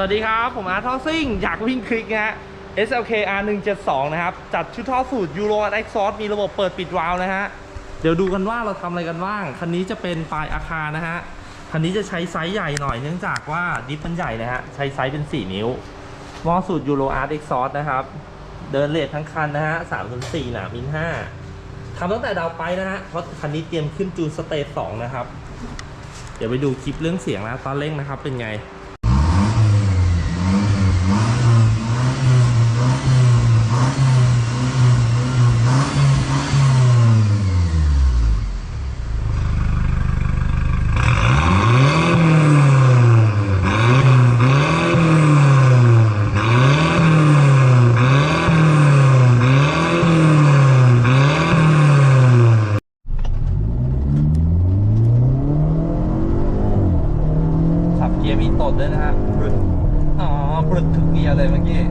สวัสดีครับ ผมอาร์ทอซิ่งอยากวิ่งคลิกนะฮะ SLK R172 นะครับ จัดชุดท่อสูตร Euro and Exhaust มีระบบเปิดปิดวาล์วนะฮะ เดี๋ยวดูกันว่าเราทำอะไรกันบ้าง คันนี้จะเป็นปลายอาคารนะฮะ คันนี้จะใช้ไซส์ใหญ่หน่อยเนื่องจากว่าดิฟมันใหญ่นะฮะ ใช้ไซส์เป็น 4 นิ้วหม้อสูตร Euro Art Exhaust นะครับ เดินเลททั้งคันนะฮะ3.4หนามิล5ทำตั้งแต่ดาวไปนะฮะ เพราะคันนี้เตรียมขึ้นจูนสเตจ2นะครับ เดี๋ยวไปดูคลิปเรื่องเสียงนะตอนเร่งนะครับเป็นไง ตดด้วยนะฮะปรึดอ๋อปรึดทุกเกียร์เลยเมื่อกี้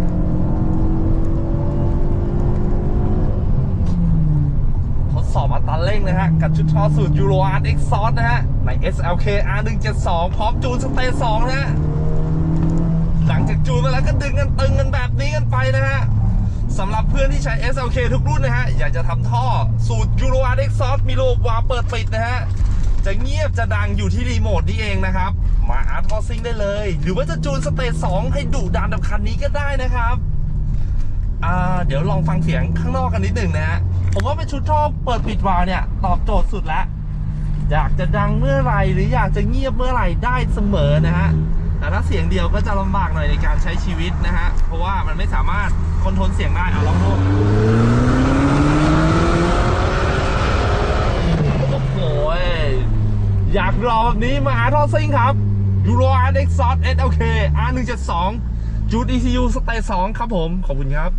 ทดสอบอัตราเร่งนะฮะ กับชุดท่อสูตร Euro Art Exhaust นะฮะ ใน SLK R172 พร้อมจูนสเตจ2นะฮะ หลังจากจูนมาแล้วก็ดึงกันตึงกันแบบนี้กันไปนะฮะสำหรับเพื่อนที่ใช้ SLK ทุกรุ่นนะฮะ อยากจะทำท่อสูตร Euro Art Exhaust มีโลบวาล์วเปิดปิดนะฮะ จะเงียบจะดังอยู่ที่รีโมทนี่เองนะครับ มาอาร์ทอซิงได้เลย หรือว่าจะจูนสเตจ2ให้ดุดันแบบคันนี้ก็ได้นะครับเดี๋ยวลองฟังเสียงข้างนอกกันนิดหนึ่งนะฮะ ผมว่าเป็นชุดท่อเปิดปิดวาล์วเนี่ย ตอบโจทย์สุดแล้ว อยากจะดังเมื่อไหร่หรืออยากจะเงียบเมื่อไหร่ได้เสมอนะฮะ แต่ถ้าเสียงเดียวก็จะลำบากหน่อยในการใช้ชีวิตนะฮะ เพราะว่ามันไม่สามารถคอนโทรลเสียงได้เอาลองดูโอ้โหย อยากรอแบบนี้มาหาท่อซิ่งครับ Euro R X Exhaust SLK R172 จูด ECU สเตจ2ครับผม ขอบคุณครับ